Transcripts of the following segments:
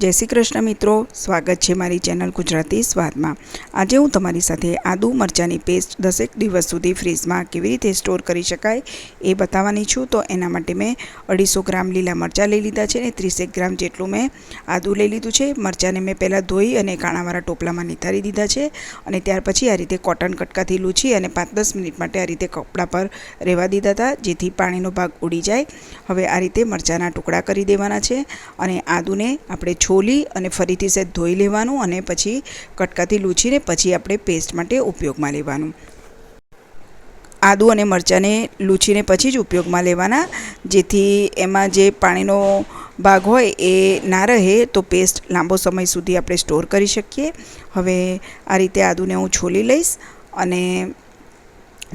જય શ્રી કૃષ્ણ મિત્રો, સ્વાગત છે મારી ચેનલ ગુજરાતી સ્વાદમાં. આજે હું તમારી સાથે આદુ મરચાંની પેસ્ટ દસેક દિવસ સુધી ફ્રીજમાં કેવી રીતે સ્ટોર કરી શકાય એ બતાવવાની છું. તો એના માટે મેં અઢીસો ગ્રામ લીલા મરચાં લઈ લીધા છે ને ત્રીસેક ગ્રામ જેટલું મેં આદુ લઈ લીધું છે. મરચાંને મેં પહેલાં ધોઈ અને કાણાવાળા ટોપલામાં નિતારી દીધા છે અને ત્યાર પછી આ રીતે કોટન કટકાથી લૂછી અને પાંચ દસ મિનિટ માટે આ રીતે કપડાં પર રહેવા દીધા હતા જેથી પાણીનો ભાગ ઉડી જાય. હવે આ રીતે મરચાંના ટુકડા કરી દેવાના છે અને આદુને આપણે છોલી અને ફરીથી સહેજ ધોઈ લેવાનું અને પછી કટકાથી લૂછીને પછી આપણે પેસ્ટ માટે ઉપયોગમાં લેવાનું. આદુ અને મરચાંને લૂછીને પછી જ ઉપયોગમાં લેવાના, જેથી એમાં જે પાણીનો ભાગ હોય એ ના રહે તો પેસ્ટ લાંબો સમય સુધી આપણે સ્ટોર કરી શકીએ. હવે આ રીતે આદુને હું છોલી લઈશ અને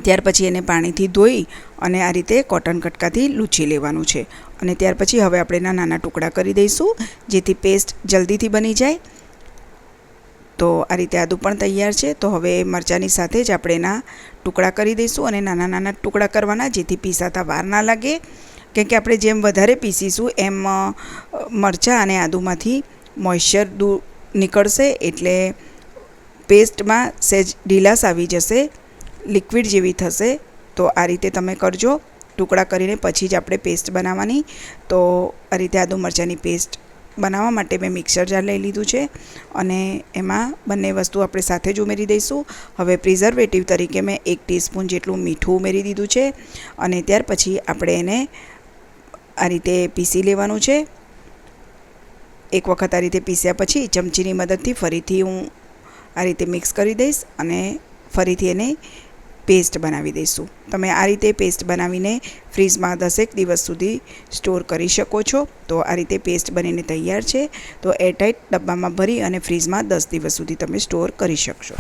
ત્યાર પછી એને પાણીથી ધોઈ અને આ રીતે કોટન કટકાથી લૂછી લેવાનું છે. અને ત્યાર પછી હવે આપણે એના નાના ટુકડા કરી દઈશું, જેથી પેસ્ટ જલ્દીથી બની જાય. તો આ રીતે આદું પણ તૈયાર છે. તો હવે મરચાંની સાથે જ આપણે એના ટુકડા કરી દઈશું અને નાના નાના ટુકડા કરવાના, જેથી પીસાતા વાર ના લાગે. કેમ કે આપણે જેમ વધારે પીસીશું એમ મરચાં અને આદુમાંથી મોઇશ્ચર દૂર નીકળશે એટલે પેસ્ટમાં સહેજ ઢીલાસ આવી જશે. લિક્વિડ જેવી થશે, તો આ રીતે તમે કરજો. ટુકડા કરીને પછી જ આપણે પેસ્ટ બનાવવાની. તો આ રીતે આદુ મરચાંની પેસ્ટ બનાવવા માટે મેં મિક્સર જાર લઈ લીધું છે અને એમાં બંને વસ્તુ આપણે સાથે જ ઉમેરી દઈશું. હવે પ્રિઝર્વેટિવ તરીકે મેં એક ટીસ્પૂન જેટલું મીઠું ઉમેરી દીધું છે અને ત્યાર પછી આપણે એને આ રીતે પીસી લેવાનું છે. એક વખત આ રીતે પીસ્યા પછી ચમચીની મદદથી ફરીથી હું આ રીતે મિક્સ કરી દઈશ અને ફરીથી એને પેસ્ટ બનાવી દઈશું. તમે આ રીતે પેસ્ટ બનાવીને ફ્રીજમાં દસેક દિવસ સુધી સ્ટોર કરી શકો છો. તો આ રીતે પેસ્ટ બનીને તૈયાર છે. તો એરટાઇટ ડબ્બામાં ભરી અને ફ્રીજમાં દસ દિવસ સુધી તમે સ્ટોર કરી શકશો.